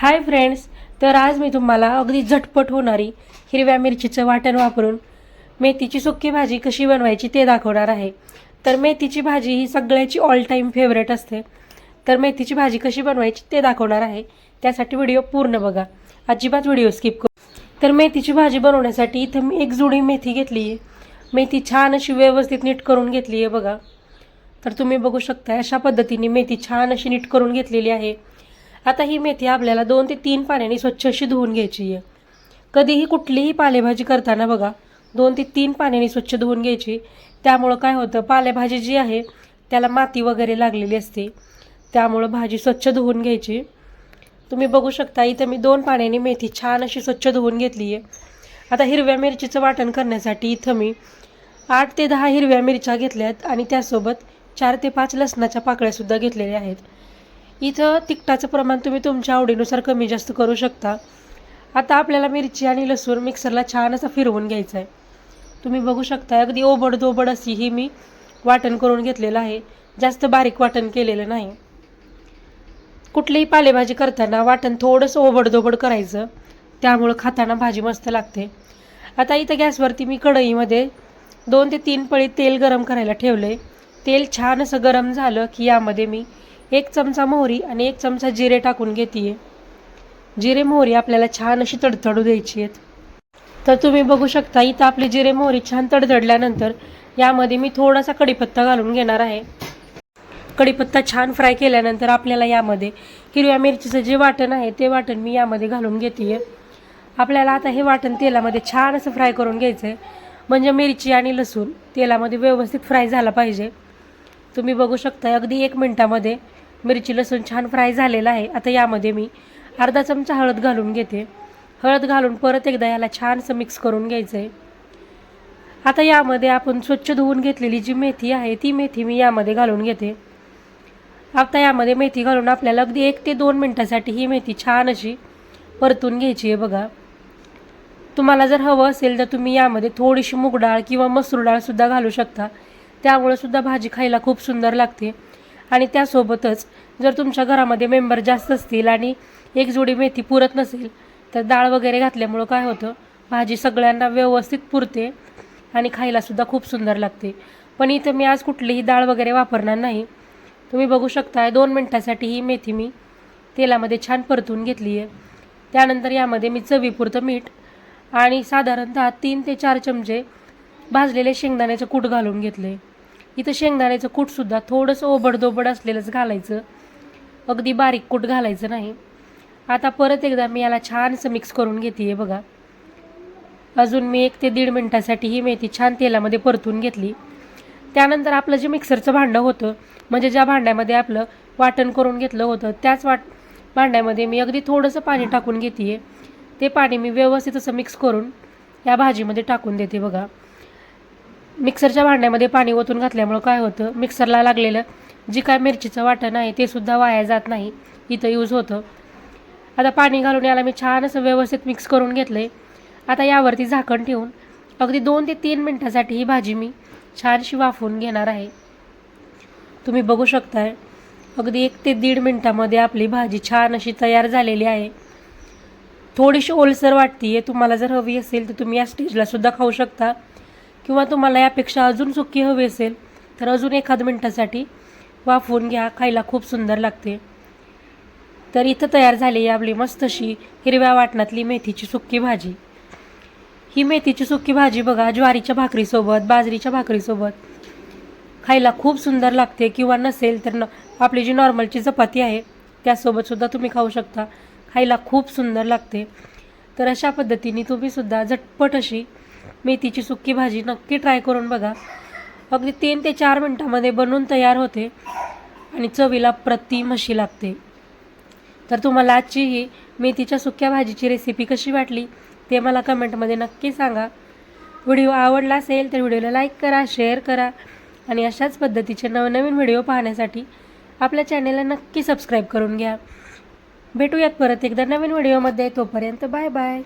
Hi friends तर आज मी तुम्हाला अगदी झटपट होणारी हिरव्या मिरचीचं वाटण वापरून मेथीची सुक्की भाजी कशी बनवायची ते दाखवणार आहे. तर मेथीची भाजी ही सगळ्याची ऑल टाईम फेवरेट असते. तर मेथीची भाजी कशी बनवायची ते दाखवणार आहे. त्यासाठी व्हिडिओ पूर्ण बघा. अजिबात व्हिडिओ स्किप करू. तर मेथीची भाजी बनवण्यासाठी इथं मी एक जुडी मेथी घेतली आहे. मेथी छान अशी व्यवस्थित नीट करून घेतली आहे बघा. तर तुम्ही बघू शकता अशा पद्धतीने मेथी छान अशी नीट करून घेतलेली आहे. आता ही मेथी आपल्याला दोन ते तीन पाण्याने स्वच्छ अशी धुवून घ्यायची आहे. कधीही कुठलीही पालेभाजी करताना बघा दोन ते तीन पाण्याने स्वच्छ धुवून घ्यायची. त्यामुळं काय होतं पालेभाजी जी आहे त्याला माती वगैरे लागलेली असते. त्यामुळं भाजी स्वच्छ धुवून घ्यायची. तुम्ही बघू शकता इथं मी दोन पाण्याने मेथी छान अशी स्वच्छ धुवून घेतली आहे. आता हिरव्या मिरचीचं वाटण करण्यासाठी इथं मी आठ ते दहा हिरव्या मिरच्या घेतल्यात आणि त्यासोबत चार ते पाच लसणाच्या पाकळ्यासुद्धा घेतलेल्या आहेत. इथं तिखटाचं प्रमाण तुम्ही तुमच्या आवडीनुसार कमी जास्त करू शकता. आता आपल्याला मिरची आणि लसूण मिक्सरला छान असं फिरवून घ्यायचं आहे तुम्ही बघू शकता अगदी ओबड दोबड अशी ही मी वाटण करून घेतलेलं आहे. जास्त बारीक वाटण केलेलं नाही. कुठलीही पालेभाजी करताना वाटण थोडंसं ओबडधोबड करायचं. त्यामुळं खाताना भाजी मस्त लागते. आता इथं गॅसवरती मी कढईमध्ये दोन ते तीन पळी तेल गरम करायला ठेवलं आहे तेल छान असं गरम झालं की यामध्ये मी एक चमचा मोहरी आणि एक चमचा जिरे टाकून घेते जिरे मोहरी आपल्याला छान अशी तडतडू द्यायची आहेत. तर तुम्ही बघू शकता इथं आपली जिरे मोहरी छान तडतडल्यानंतर यामध्ये मी थोडासा कढीपत्ता घालून घेणार आहे. कढीपत्ता छान फ्राय केल्यानंतर आपल्याला यामध्ये हिरव्या मिरचीचं जे वाटण आहे ते वाटण मी यामध्ये घालून घेते आपल्याला आता हे वाटण तेलामध्ये छान असं फ्राय करून घ्यायचं आहे म्हणजे मिरची आणि लसूण तेलामध्ये व्यवस्थित फ्राय झाला पाहिजे. तुम्ही बघू शकता अगदी एक मिनटामध्ये मिरची लसूण छान फ्राय झालेला आहे. आता यामध्ये मी अर्धा चमचा हळद घालून घेते. हळद घालून परत एकदा याला छानसं मिक्स करून घ्यायचं आहे आता यामध्ये आपण स्वच्छ धुवून घेतलेली जी मेथी आहे ती मेथी मी यामध्ये घालून घेते. आता यामध्ये मेथी घालून आपल्याला अगदी एक ते दोन मिनटासाठी ही मेथी छान अशी परतून घ्यायची आहे बघा. तुम्हाला जर हवं असेल तर तुम्ही यामध्ये थोडीशी मूग डाळ किंवा मसूर डाळसुद्धा घालू शकता. त्यामुळं सुद्धा भाजी खायला खूप सुंदर लागते. आणि त्यासोबतच जर तुमच्या घरामध्ये मेंबर जास्त असतील आणि एक जोडी मेथी पुरत नसेल तर डाळ वगैरे घातल्यामुळं काय होतं? भाजी सगळ्यांना व्यवस्थित पुरते आणि खायलासुद्धा खूप सुंदर लागते. पण इथं मी आज कुठलीही डाळ वगैरे वापरणार नाही. तुम्ही बघू शकता दोन मिनटासाठी ही मेथी मी तेलामध्ये छान परतून घेतली आहे. त्यानंतर यामध्ये मी चवीपुरतं मीठ आणि साधारणतः तीन ते चार चमचे भाजलेले शेंगदाण्याचं कूट घालून घेतले इथं शेंगदाण्याचं कूटसुद्धा थोडंसं ओबडदोबड असलेलंच घालायचं. अगदी बारीक कूट घालायचं नाही. आता परत एकदा मी याला छानसं मिक्स करून घेते आहे बघा. अजून मी एक ते दीड मिनटासाठी ही मेथी छान तेलामध्ये परतून घेतली. त्यानंतर आपलं जे मिक्सरचं भांडं होतं म्हणजे ज्या भांड्यामध्ये आपलं वाटण करून घेतलं होतं त्याच वाट भांड्यामध्ये मी अगदी थोडंसं पाणी टाकून घेते आहे ते पाणी मी व्यवस्थित असं मिक्स करून या भाजीमध्ये टाकून देते बघा. मिक्सरच्या भांड्यामध्ये पाणी ओतून घातल्यामुळं काय होतं? मिक्सरला लागलेलं जी काय मिरचीचं वाटण आहे ते सुद्धा वाया जात नाही. इथं यूज होतं. आता पाणी घालून याला मी छान असं व्यवस्थित मिक्स करून घेतलं आहे आता यावरती झाकण ठेवून अगदी दोन ते तीन मिनटासाठी ही भाजी मी छानशी वाफवून घेणार आहे. तुम्ही बघू शकताय अगदी एक ते दीड मिनटामध्ये आपली भाजी छान अशी तयार झालेली आहे. थोडीशी ओलसर वाटते आहे तुम्हाला जर हवी असेल तर तुम्ही या स्टेजला सुद्धा खाऊ शकता. किंवा तुम्हाला यापेक्षा अजून सुकी हवी असेल तर अजून एखाद मिनटासाठी वाफवून घ्या खायला खूप सुंदर लागते. तर इथं तयार झाली आपली मस्तशी हिरव्या वाटणातली मेथीची सुक्की भाजी. ही मेथीची सुक्की भाजी बघा ज्वारीच्या भाकरीसोबत बाजरीच्या भाकरीसोबत. खायला खूप सुंदर लागते किंवा नसेल तर न आपली जी नॉर्मलची चपाती आहे त्यासोबतसुद्धा तुम्ही खाऊ शकता. खायला खूप सुंदर लागते. तर अशा पद्धतीने तुम्हीसुद्धा झटपट अशी मेथीची सुक्की भाजी नक्की ट्राय करून बघा. अगदी तीन ते चार मिनटामध्ये बनवून तयार होते आणि चवीला प्रतिम अशी लागते. तर तुम्हाला आजची ही मेथीच्या सुक्या भाजीची रेसिपी कशी वाटली ते मला कमेंटमध्ये नक्की सांगा. व्हिडिओ आवडला असेल तर व्हिडिओला लाईक करा शेअर करा आणि अशाच पद्धतीचे नवनवीन व्हिडिओ पाहण्यासाठी आपल्या चॅनेलला नक्की सबस्क्राईब करून घ्या. भेटूयात परत एकदा नवीन व्हिडिओमध्ये. तोपर्यंत बाय बाय